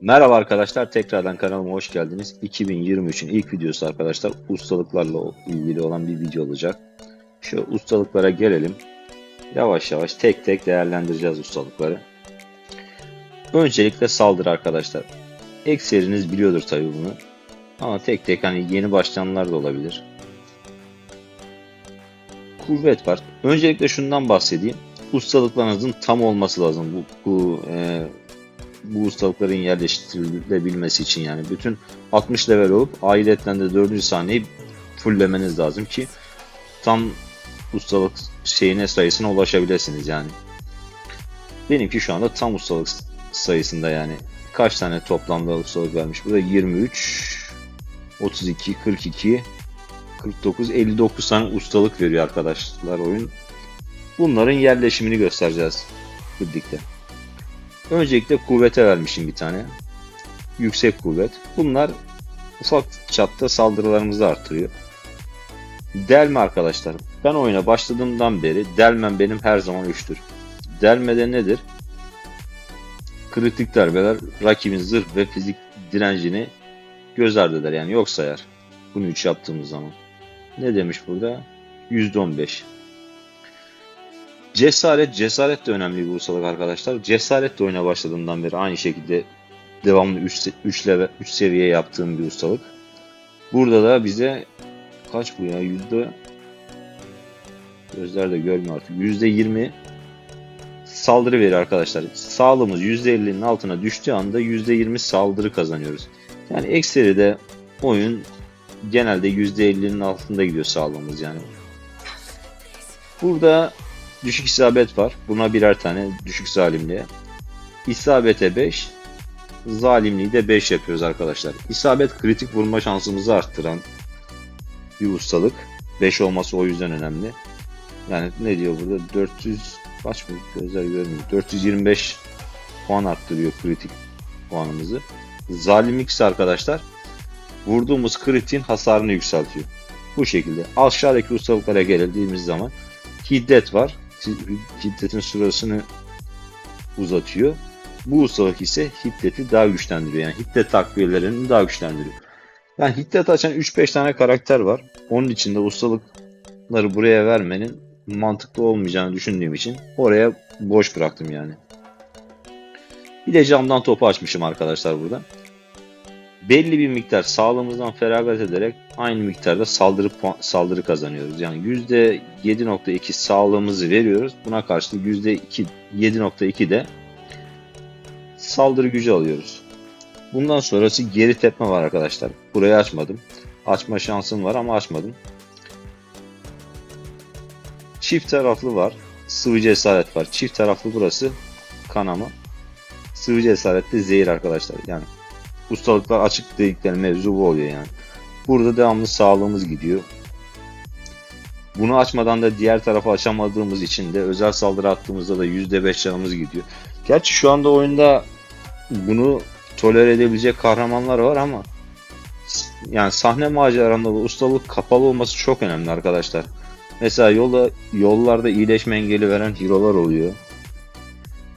Merhaba arkadaşlar, tekrardan kanalıma hoş geldiniz. 2023'ün ilk videosu arkadaşlar, ustalıklarla ilgili olan bir video olacak. Şu ustalıklara gelelim. Yavaş yavaş tek tek değerlendireceğiz ustalıkları. Öncelikle saldırı arkadaşlar. Ekseriniz biliyordur tabii bunu. Ama tek tek hani yeni başlayanlar da olabilir. Kuvvet var. Öncelikle şundan bahsedeyim. Ustalıklarınızın tam olması lazım. Bu, bu e, bu ustalıkların yerleştirilebilmesi için yani bütün 60 level olup ayrıyetten de 4. sahneyi fulllemeniz lazım ki tam ustalık şeyine sayısına ulaşabilirsiniz yani. Benimki şu anda tam ustalık sayısında yani. Kaç tane toplamda ustalık vermiş? Burada 23, 32, 42, 49, 59 tane ustalık veriyor arkadaşlar oyun. Bunların yerleşimini göstereceğiz birlikte. Öncelikle kuvvete vermişim bir tane. Yüksek kuvvet. Bunlar ufak çapta saldırılarımızı artırıyor. Delme arkadaşlar. Ben oyuna başladığımdan beri delmem benim her zaman 3'tür. Delmede nedir? Kritik darbeler rakibin zırh ve fizik direncini göz ardı eder yani yok sayar. Bunu 3 yaptığımız zaman. Ne demiş burada? %15. Cesaret, cesaret de önemli bir ustalık arkadaşlar. Cesaret de oyuna başladığımdan beri aynı şekilde devamlı 3 3 level 3 seviye yaptığım bir ustalık. Burada da bize kaç bu ya? Yüzde gözler de görmüyor artık. Yüzde 20 saldırı veriyor arkadaşlar. Sağlığımız yüzde 50'nin altına düştüğü anda yüzde 20 saldırı kazanıyoruz. Yani ekseri de oyun genelde yüzde 50'nin altında gidiyor sağlığımız yani. Burada Düşük isabet var. Buna birer tane düşük zalimliğe. İsabete 5. Zalimliği de 5 yapıyoruz arkadaşlar. İsabet kritik vurma şansımızı arttıran bir ustalık. 5 olması o yüzden önemli. Yani ne diyor burada? 400 kaç mı? Gözler görmüyor. 425 puan arttırıyor kritik puanımızı. Zalimlik ise arkadaşlar vurduğumuz kritiğin hasarını yükseltiyor. Bu şekilde. Aşağıdaki ustalıklara geldiğimiz zaman hiddet var hiddetin süresini uzatıyor. Bu ustalık ise hiddeti daha güçlendiriyor. Yani hiddet takviyelerini daha güçlendiriyor. Yani hiddet açan 3-5 tane karakter var. Onun için de ustalıkları buraya vermenin mantıklı olmayacağını düşündüğüm için oraya boş bıraktım yani. Bir de camdan topu açmışım arkadaşlar burada. Belli bir miktar sağlığımızdan feragat ederek aynı miktarda saldırı saldırı kazanıyoruz. Yani %7.2 sağlığımızı veriyoruz. Buna karşılık %2 7.2 de saldırı gücü alıyoruz. Bundan sonrası geri tepme var arkadaşlar. Burayı açmadım. Açma şansım var ama açmadım. Çift taraflı var. Sıvı cesaret var. Çift taraflı burası kanama. Sıvı cesaret de zehir arkadaşlar. Yani ustalıklar açık dedikleri mevzu bu oluyor yani. Burada devamlı sağlığımız gidiyor. Bunu açmadan da diğer tarafa açamadığımız için de özel saldırı attığımızda da %5 canımız gidiyor. Gerçi şu anda oyunda bunu tolere edebilecek kahramanlar var ama yani sahne maceralarında bu ustalık kapalı olması çok önemli arkadaşlar. Mesela yolda yollarda iyileşme engeli veren hero'lar oluyor.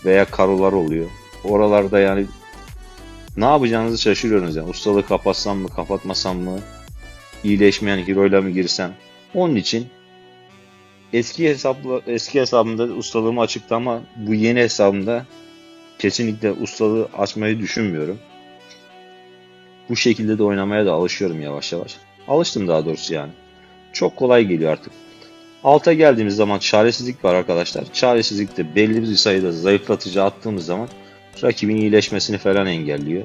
Veya karolar oluyor. Oralarda yani ne yapacağınızı şaşırıyorsunuz yani. Ustalığı kapatsam mı, kapatmasam mı? İyileşmeyen hero'yla mı girsem? Onun için eski hesapla eski hesabımda ustalığımı açıktı ama bu yeni hesabımda kesinlikle ustalığı açmayı düşünmüyorum. Bu şekilde de oynamaya da alışıyorum yavaş yavaş. Alıştım daha doğrusu yani. Çok kolay geliyor artık. Alta geldiğimiz zaman çaresizlik var arkadaşlar. Çaresizlikte belli bir sayıda zayıflatıcı attığımız zaman rakibin iyileşmesini falan engelliyor.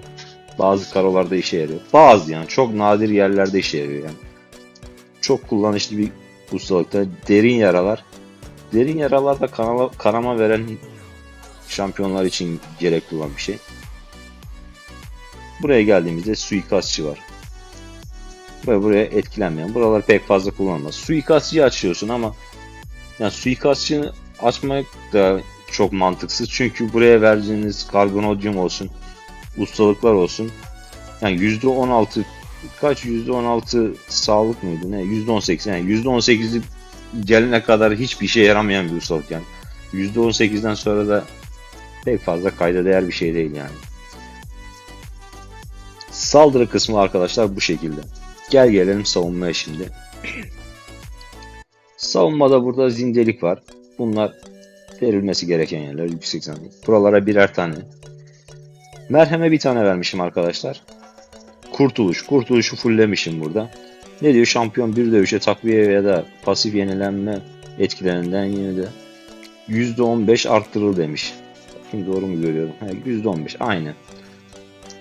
Bazı karolarda işe yarıyor. Bazı yani çok nadir yerlerde işe yarıyor yani. Çok kullanışlı bir ustalıkta derin yaralar. Derin yaralarda kanala, kanama veren şampiyonlar için gerekli olan bir şey. Buraya geldiğimizde suikastçı var. Ve buraya etkilenmeyen. Buralar pek fazla kullanılmaz. Suikastçıyı açıyorsun ama yani suikastçı açmak da çok mantıksız. Çünkü buraya verdiğiniz karbonodium olsun, ustalıklar olsun. Yani %16 kaç %16 sağlık mıydı ne? %18 yani %18'i gelene kadar hiçbir işe yaramayan bir ustalık yani. %18'den sonra da pek fazla kayda değer bir şey değil yani. Saldırı kısmı arkadaşlar bu şekilde. Gel gelelim savunmaya şimdi. Savunmada burada zindelik var. Bunlar verilmesi gereken yerler yüksek zindelik. Buralara birer tane. Merheme bir tane vermişim arkadaşlar. Kurtuluş. Kurtuluşu fulllemişim burada. Ne diyor? Şampiyon bir dövüşe takviye ya da pasif yenilenme etkilerinden yine de %15 arttırıl demiş. Bakayım doğru mu görüyorum? He, %15 aynı.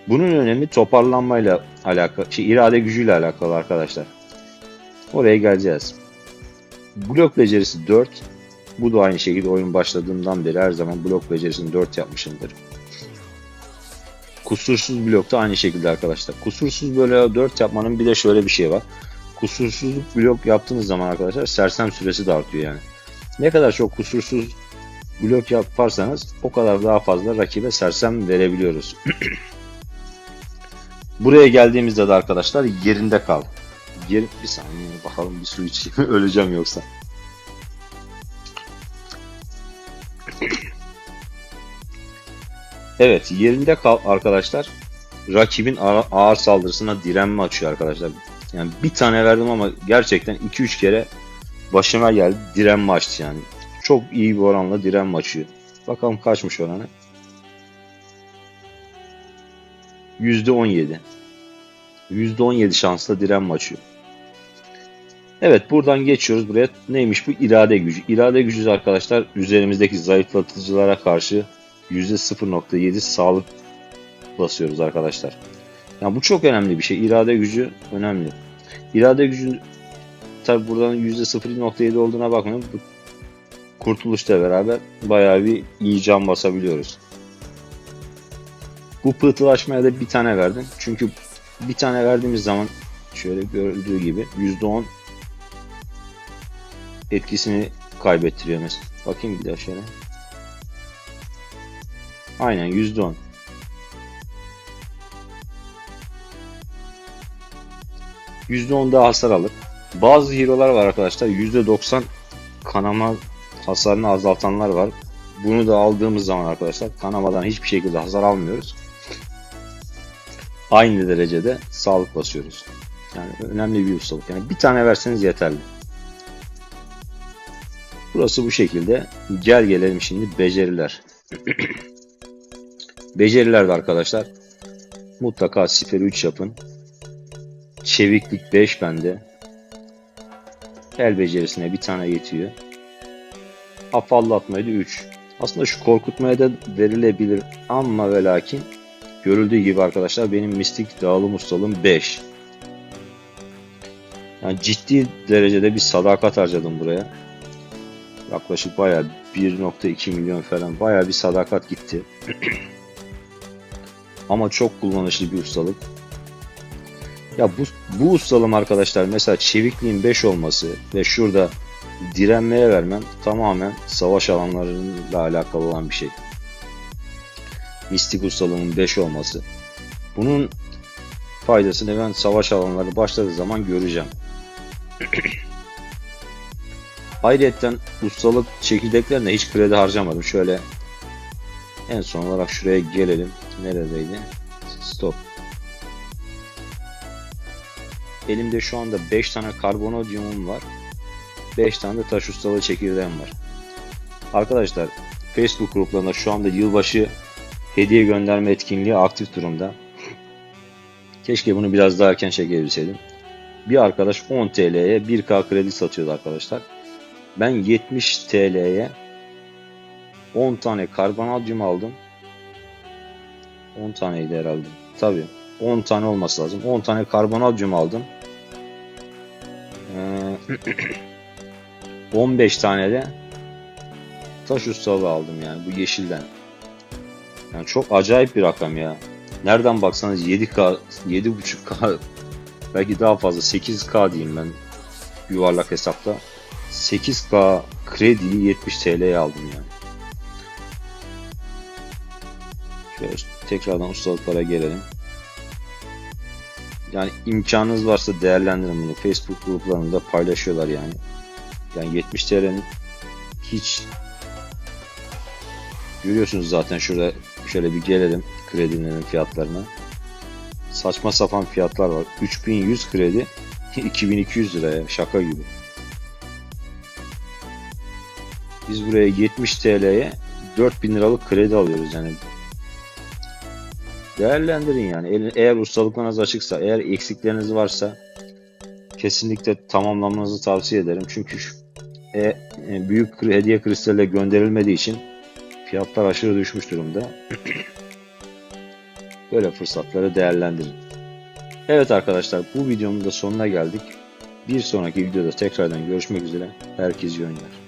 Bunun önemi toparlanmayla alakalı, şey, irade gücüyle alakalı arkadaşlar. Oraya geleceğiz. Blok becerisi 4. Bu da aynı şekilde oyun başladığından beri her zaman blok becerisini 4 yapmışımdır. Kusursuz blokta aynı şekilde arkadaşlar. Kusursuz böyle 4 yapmanın bir de şöyle bir şey var. Kusursuzluk blok yaptığınız zaman arkadaşlar sersem süresi de artıyor yani. Ne kadar çok kusursuz blok yaparsanız o kadar daha fazla rakibe sersem verebiliyoruz. Buraya geldiğimizde de arkadaşlar yerinde kal. Yer, bir saniye bakalım bir su içeyim öleceğim yoksa. Evet yerinde kal arkadaşlar. Rakibin ağır, saldırısına direnme açıyor arkadaşlar. Yani bir tane verdim ama gerçekten 2-3 kere başıma geldi direnme açtı yani. Çok iyi bir oranla direnme açıyor. Bakalım kaçmış oranı. %17. %17 şansla direnme açıyor. Evet buradan geçiyoruz buraya. Neymiş bu? irade gücü. İrade gücü arkadaşlar üzerimizdeki zayıflatıcılara karşı %0.7 sağlık basıyoruz arkadaşlar. Yani bu çok önemli bir şey. İrade gücü önemli. İrade gücü tabi buradan %0.7 olduğuna bakmayın. Bu kurtuluşla beraber bayağı bir iyi can basabiliyoruz. Bu pıhtılaşmaya da bir tane verdim. Çünkü bir tane verdiğimiz zaman şöyle gördüğü gibi %10 etkisini kaybettiriyor mesela. Bakayım bir daha şöyle. Aynen %10. %10 daha hasar alır. Bazı hero'lar var arkadaşlar %90 kanama hasarını azaltanlar var. Bunu da aldığımız zaman arkadaşlar kanamadan hiçbir şekilde hasar almıyoruz. Aynı derecede sağlık basıyoruz. Yani önemli bir ustalık. Yani bir tane verseniz yeterli. Burası bu şekilde. Gel gelelim şimdi beceriler. beceriler de arkadaşlar. Mutlaka siper 3 yapın. Çeviklik 5 bende. El becerisine bir tane yetiyor. Afallatmaya da 3. Aslında şu korkutmaya da verilebilir ama ve lakin görüldüğü gibi arkadaşlar benim mistik dağılım ustalığım 5. Yani ciddi derecede bir sadakat harcadım buraya. Yaklaşık bayağı 1.2 milyon falan bayağı bir sadakat gitti. Ama çok kullanışlı bir ustalık. Ya bu, bu ustalım arkadaşlar mesela çevikliğin 5 olması ve şurada direnmeye vermem tamamen savaş alanlarıyla alakalı olan bir şey. Mistik ustalığının 5 olması. Bunun faydasını ben savaş alanları başladığı zaman göreceğim. Ayrıca ustalık çekirdeklerine hiç kredi harcamadım. Şöyle en son olarak şuraya gelelim. Neredeydi? Stop. Elimde şu anda 5 tane karbonodiumum var. 5 tane de taş ustalığı çekirdeğim var. Arkadaşlar Facebook gruplarında şu anda yılbaşı hediye gönderme etkinliği aktif durumda. Keşke bunu biraz daha erken çekebilseydim. Bir arkadaş 10 TL'ye 1K kredi satıyordu arkadaşlar. Ben 70 TL'ye 10 tane karbonadium aldım. 10 taneydi herhalde. Tabi 10 tane olması lazım. 10 tane karbonadium aldım. Ee, 15 tane de taş ustalığı aldım yani bu yeşilden. Yani çok acayip bir rakam ya. Nereden baksanız 7K, 7.5K belki daha fazla 8K diyeyim ben yuvarlak hesapta. 8K krediyi 70 TL'ye aldım yani. Şöyle tekrardan ustalıklara gelelim. Yani imkanınız varsa değerlendirin bunu. Facebook gruplarında paylaşıyorlar yani. Yani 70 TL'nin hiç görüyorsunuz zaten şurada şöyle bir gelelim kredilerin fiyatlarına. saçma sapan fiyatlar var. 3100 kredi 2200 liraya şaka gibi. Biz buraya 70 TL'ye 4000 liralık kredi alıyoruz yani. Değerlendirin yani. Eğer ustalıklarınız açıksa, eğer eksikleriniz varsa kesinlikle tamamlamanızı tavsiye ederim. Çünkü e, e, büyük hediye kristalle gönderilmediği için fiyatlar aşırı düşmüş durumda. Böyle fırsatları değerlendirin. Evet arkadaşlar bu videonun da sonuna geldik. Bir sonraki videoda tekrardan görüşmek üzere. Herkese iyi oyunlar.